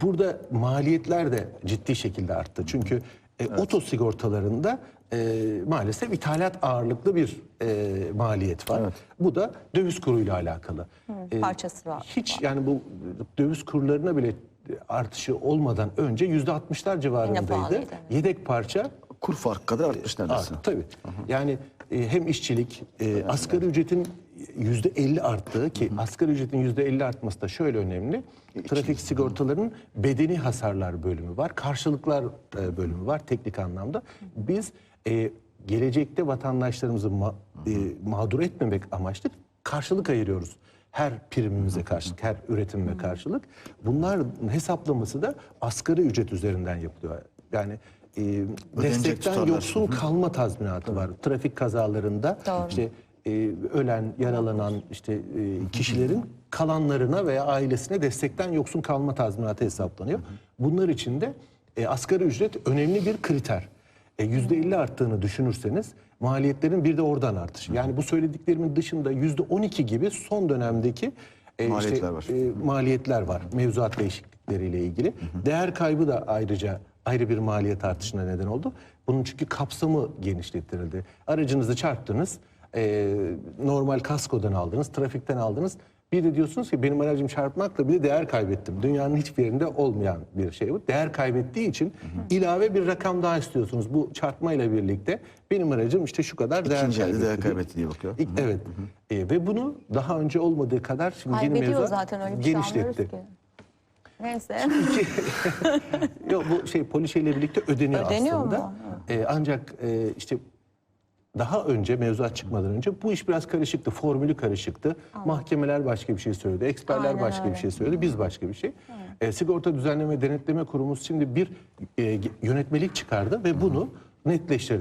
burada maliyetler de ciddi şekilde arttı. Çünkü e, oto sigortalarında e, maalesef ithalat ağırlıklı bir e, maliyet var. Bu da döviz kuruyla alakalı. E, parçası var. Hiç yani bu döviz kurlarına bile artışı olmadan önce yüzde altmışlar civarındaydı. evet. Yedek parça Kur farkı kadar artmış neredeyse. Art, tabii. Yani e, hem işçilik, e, asgari ücretin yüzde 50 arttığı ki asgari ücretin yüzde 50 artması da şöyle önemli. Trafik sigortalarının bedeni hasarlar bölümü var, karşılıklar e, bölümü var teknik anlamda. Biz e, gelecekte vatandaşlarımızı ma- e, mağdur etmemek amaçlı karşılık ayırıyoruz. Her primimize karşılık, her üretimime karşılık. Bunların hesaplaması da asgari ücret üzerinden yapılıyor. Yani e, destekten tutarlar. yoksun kalma tazminatı var. Trafik kazalarında Doğru. işte e, ölen, yaralanan işte e, kişilerin kalanlarına veya ailesine destekten yoksun kalma tazminatı hesaplanıyor. Bunlar için de e, asgari ücret önemli bir kriter. E, %50 arttığını düşünürseniz maliyetlerin bir de oradan artışı. Yani bu söylediklerimin dışında %12 gibi son dönemdeki e, Maliyetler var. e, maliyetler var mevzuat değişiklikleriyle ilgili. Değer kaybı da ayrıca ayrı bir maliyet artışına neden oldu. Bunun çünkü kapsamı genişlettirildi. Aracınızı çarptınız, e, normal kaskodan aldınız, trafikten aldınız. Bir de diyorsunuz ki benim aracım çarpmakla bir de değer kaybettim. Dünyanın hiçbir yerinde olmayan bir şey bu. Değer kaybettiği için ilave bir rakam daha istiyorsunuz. Bu çarpmayla birlikte benim aracım işte şu kadar değer İkinci elde kaybetti. değer diye. kaybetti diye bakıyor. İlk- Evet. E, ve bunu daha önce olmadığı kadar şimdi yeni Kaybediyor mevzuat zaten öyle bir şey genişletti. ki. Neyse. Yok bu şey poliçeyle birlikte ödeniyor, Ödeniyor aslında. mu? E, ancak e, işte daha önce mevzuat çıkmadan önce bu iş biraz karışıktı. Formülü karışıktı. Mahkemeler başka bir şey söyledi. Eksperler Aynen başka öyle. bir şey söyledi. Biz başka bir şey. E, Sigorta Düzenleme Denetleme Kurumumuz şimdi bir e, yönetmelik çıkardı ve bunu netleştirdi.